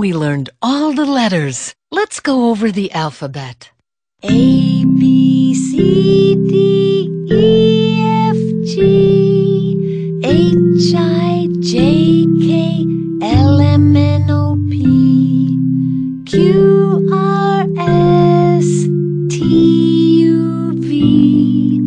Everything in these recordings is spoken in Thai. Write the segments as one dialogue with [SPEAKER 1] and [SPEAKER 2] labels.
[SPEAKER 1] we learned all the letters. Let's go over the alphabet.
[SPEAKER 2] A, B, C, D, E, F, G, H, I, J, K, L, M, N, O, P, Q, R, S, T, U, V,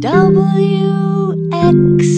[SPEAKER 2] W, X,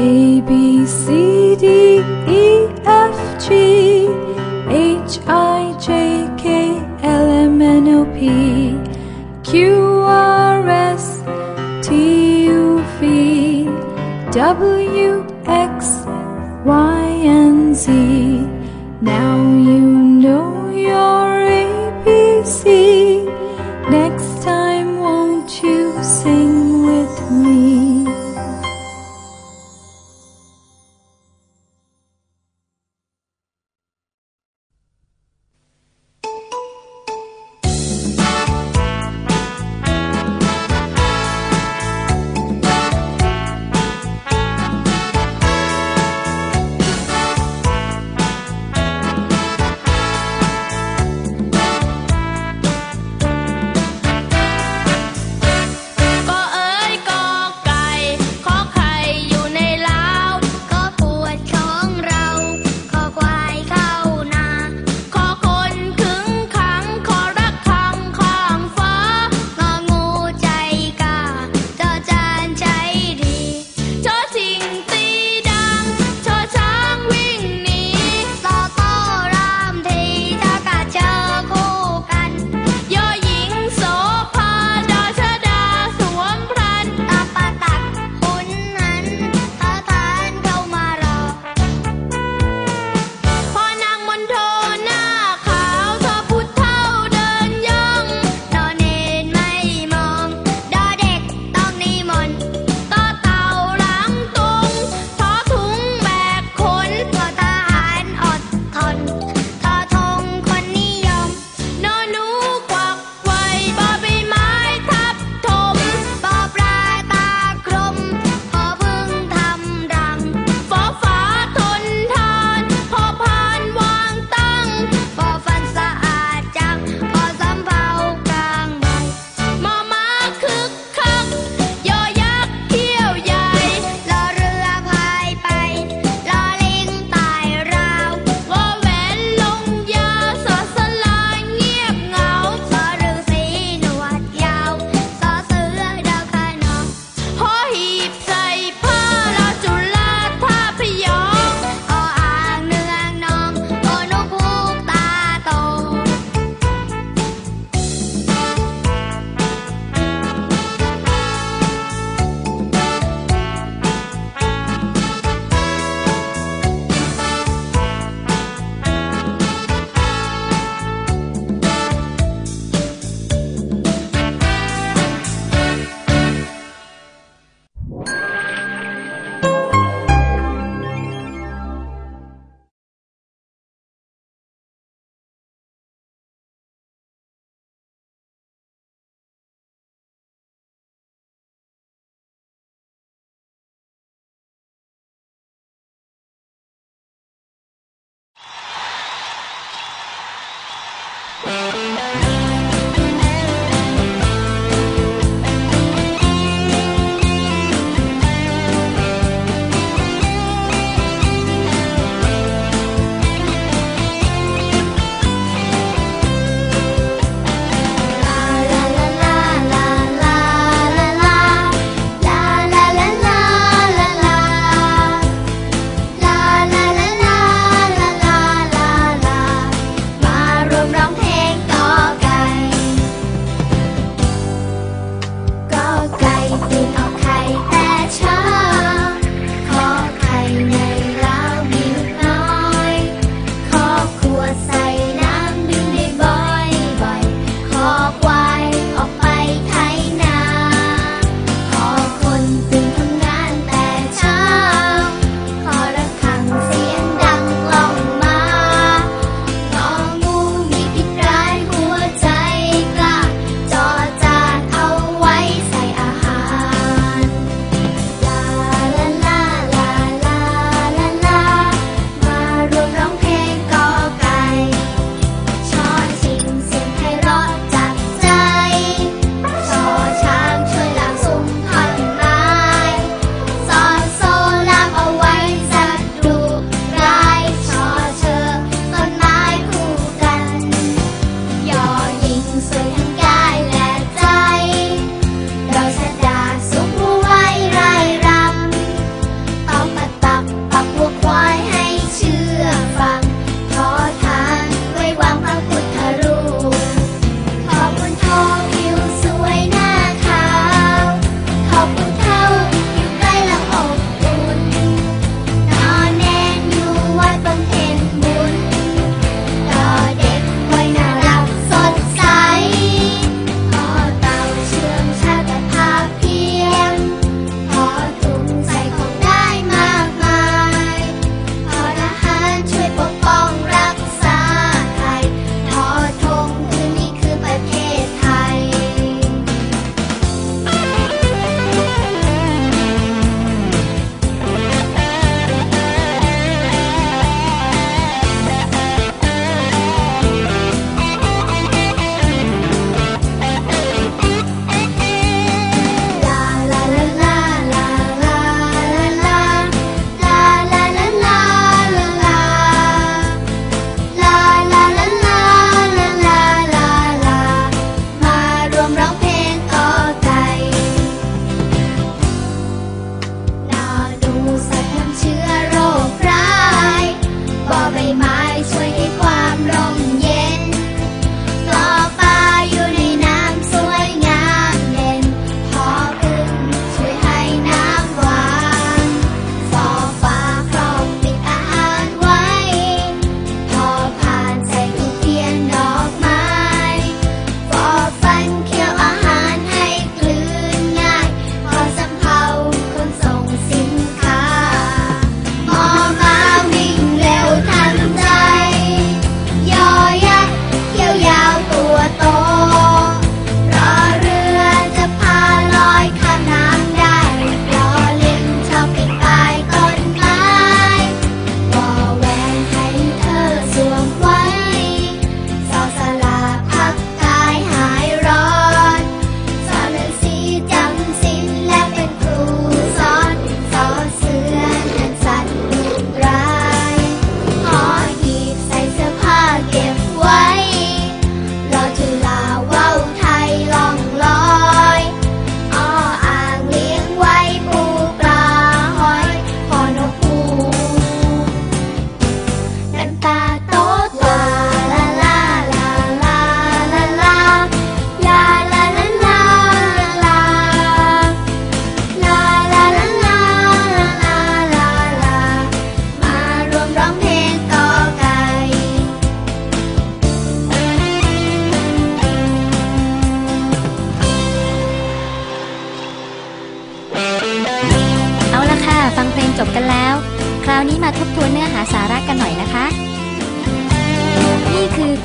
[SPEAKER 3] A B C D E F G H I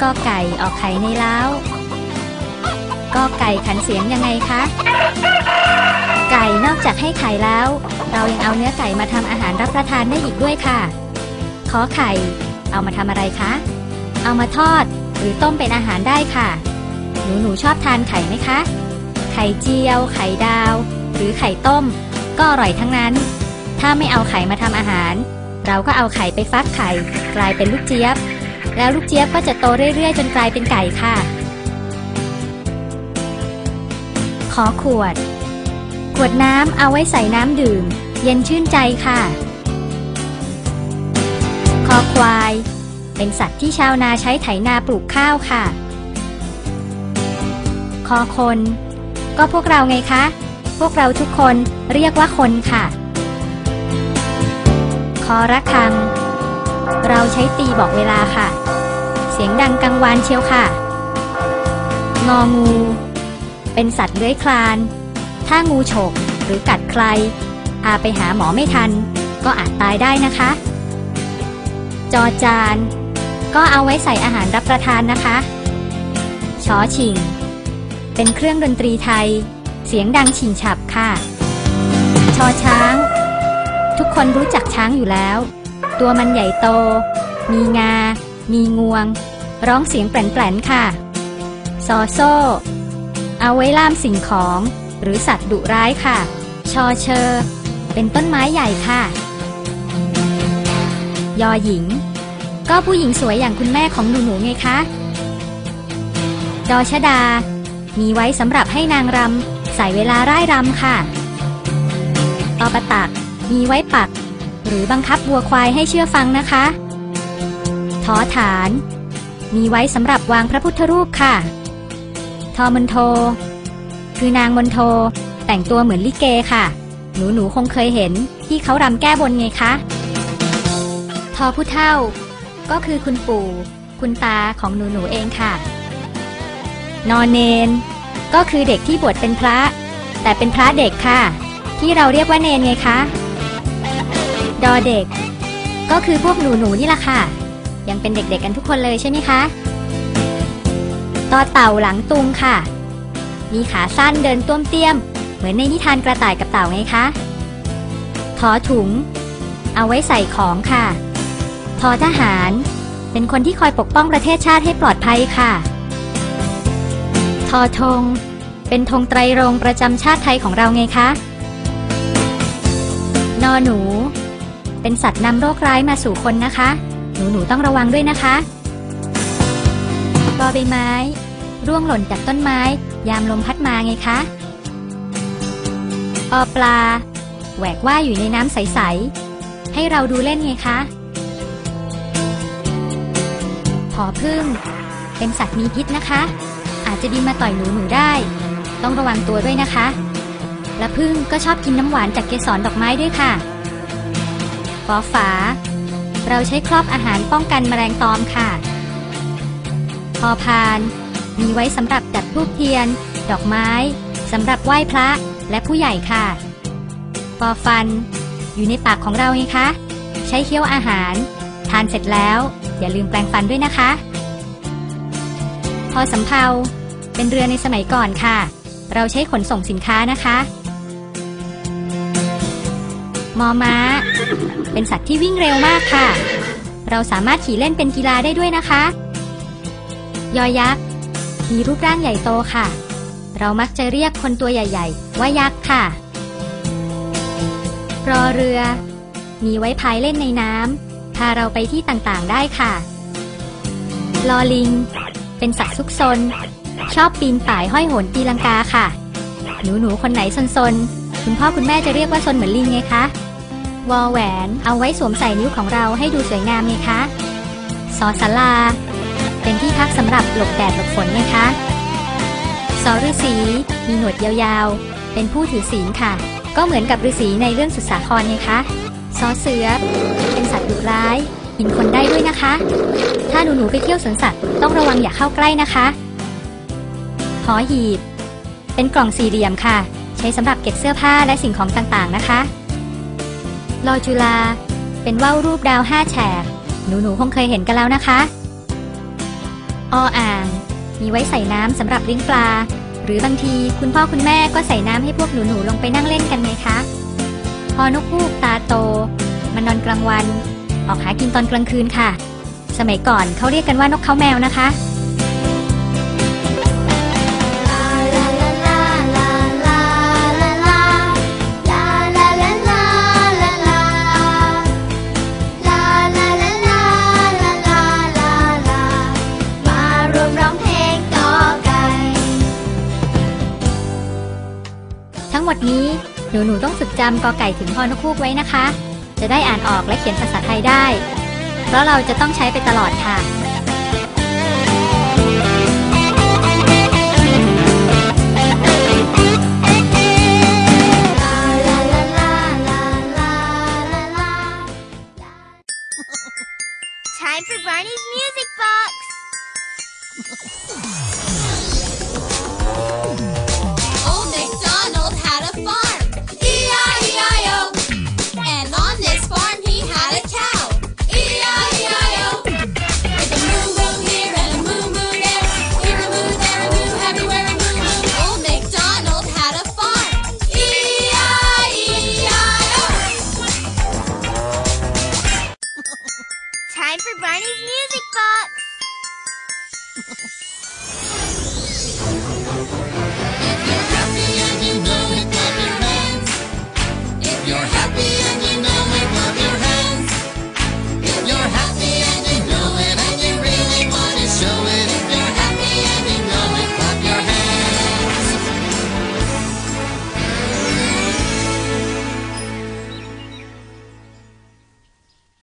[SPEAKER 4] กอไก่ออกไข่ในเล้ากอไก่ขันเสียงยังไงคะ ไก่นอกจากให้ไข่แล้ว เรายังเอาเนื้อไก่มาทำอาหารรับประทานได้อีกด้วยค่ะ ขอไข่ เอามาทำอะไรคะ เอามาทอดหรือต้มเป็นอาหารได้ค่ะ หนูหนูชอบทานไข่ไหมคะ ไข่เจียว ไข่ดาว หรือไข่ต้ม ก็อร่อยทั้งนั้น ถ้าไม่เอาไข่มาทำอาหาร เราก็เอาไข่ไปฟักไข่ กลายเป็นลูกเจี๊ยบ แล้วลูกเจี๊ยบก็จะโตเรื่อยๆ จนกลายเป็นไก่ค่ะ ขอขวด ขวดน้ำเอาไว้ใส่น้ำดื่ม เย็นชื่นใจค่ะ คอควาย เป็นสัตว์ที่ชาวนาใช้ไถนาปลูกข้าวค่ะ คอคน ก็พวกเราไงคะ พวกเราทุกคนเรียกว่าคนค่ะ คอระฆังเราใช้ตีบอกเวลาค่ะ เสียงดังกังวานเชียวค่ะ งองู เป็นสัตว์เลื้อยคลาน ถ้างูฉกหรือกัดใครพาไปหาหมอไม่ทัน ก็อาจตายได้นะคะ จอจาน ก็เอาไว้ใส่อาหารรับประทานนะคะชอชิง เป็นเครื่องดนตรีไทย เสียงดังฉิงฉับค่ะ ชอช้าง ทุกคนรู้จักช้างอยู่แล้ว ตัวมันใหญ่โต มีงา มีงวง ร้องเสียงแปลนๆค่ะ ซอโซ่ เอาไว้ล่ามสิ่งของ หรือสัตว์ดุร้ายค่ะ ชอเชอ เป็นต้นไม้ใหญ่ค่ะ ยอหญิง ก็ผู้หญิงสวยอย่างคุณแม่ของหนูๆไงคะดอชดา มีไว้สำหรับให้นางรำใส่เวลาร่ายรำค่ะตอประตัก มีไว้ปัก หรือบังคับวัวควายให้เชื่อฟังนะคะ ทอฐาน มีไว้สำหรับวางพระพุทธรูปค่ะ ทอมนโท คือนางมนโท แต่งตัวเหมือนลิเกค่ะ หนูหนูๆคงเคยเห็นที่เขารำแก้บนไงคะ ทอผู้เท่า ก็คือคุณปู่ คุณตาของหนูหนูๆเองค่ะ นอนเนน ก็คือเด็กที่บวชเป็นพระ แต่เป็นพระเด็กค่ะ ที่เราเรียกว่าเนนไงคะ ดอเด็กก็คือพวกหนูหนูๆนี่แหละค่ะ ยังเป็นเด็กๆกันทุกคนเลยใช่ไหมคะต่อเต่าหลังตุงค่ะ มีขาสั้นเดินต้วมเตี้ยม เหมือนในนิทานกระต่ายกับเต่าไงคะทอถุง เอาไว้ใส่ของค่ะทอทหาร เป็นคนที่คอยปกป้องประเทศชาติให้ปลอดภัยค่ะทอธงเป็นธงไตรรงประจำชาติไทยของเราไงคะ นอหนู เป็นสัตว์นำโรคร้ายมาสู่คนนะคะ หนูหนูต้องระวังด้วยนะคะบอใบไม้ ร่วงหล่นจากต้นไม้ ยามลมพัดมาไงคะปอปลา แหวกว่ายอยู่ในน้ำใส ๆ ให้เราดูเล่นไงคะผอพึ่ง เป็นสัตว์มีพิษนะคะ อาจจะบินมาต่อยหนูหนูได้ ต้องระวังตัวด้วยนะคะ และพึ่งก็ชอบกินน้ำหวานจากเกสรดอกไม้ด้วยค่ะฟอฝา เราใช้ครอบอาหารป้องกันแมลงตอมค่ะ พอพาน มีไว้สำหรับจัดทูบเทียน ดอกไม้สำหรับไหว้พระและผู้ใหญ่ค่ะปอฟัน อยู่ในปากของเราไงคะ ใช้เคี้ยวอาหาร ทานเสร็จแล้ว อย่าลืมแปรงฟันด้วยนะคะ พอสำเภาเป็นเรือในสมัยก่อนค่ะ เราใช้ขนส่งสินค้านะคะ มอม้า เป็นสัตว์ที่วิ่งเร็วมากค่ะ เราสามารถขี่เล่นเป็นกีฬาได้ด้วยนะคะ ยอยักษ์ มีรูปร่างใหญ่โตค่ะ เรามักจะเรียกคนตัวใหญ่ ๆ ว่ายักษ์ค่ะ รอเรือ มีไว้พายเล่นในน้ำพาเราไปที่ต่างๆได้ค่ะ ลอลิง เป็นสัตว์ซุกซน ชอบปีนป่ายห้อยโหนตีลังกาค่ะ หนูๆคนไหนซนๆคุณพ่อคุณแม่จะเรียกว่าซนเหมือนลิงไงคะ วอแหวน เอาไว้สวมใส่นิ้วของเราให้ดูสวยงามไงคะสอสลา เป็นที่พักสำหรับหลบแดดหลบฝนไงคะสอฤาษีมีหนวดยาวๆ เป็นผู้ถือศีลค่ะ ก็เหมือนกับฤาษีในเรื่องสุดสาครไงคะซอเสือ เป็นสัตว์ดุร้ายกินคนได้ด้วยนะคะ ถ้าหนูๆไปเที่ยวสวนสัตว์ต้องระวังอย่าเข้าใกล้นะคะหอหีบ เป็นกล่องสี่เหลี่ยมค่ะ ใช้สำหรับเก็บเสื้อผ้าและสิ่งของต่างๆนะคะ ลอจุลา เป็นว่าวรูปดาวห้าแฉก หนูๆคงเคยเห็นกันแล้วนะคะ ออ่าง มีไว้ใส่น้ำสำหรับเลี้ยงปลา หรือบางทีคุณพ่อคุณแม่ก็ใส่น้ำให้พวกหนูๆลงไปนั่งเล่นกันไงคะ พอนกฮูกตาโต มันนอนกลางวัน ออกหากินตอนกลางคืนค่ะ สมัยก่อนเขาเรียกกันว่านกเขาแมวนะคะ งหมดนี้ หนูๆต้องฝึกจำกอไก่ถึงพอนกคูกไว้นะคะ จะได้อ่านออกและเขียนภาษาไทยได้ เพราะเราจะต้องใช้ไปตลอดค่ะ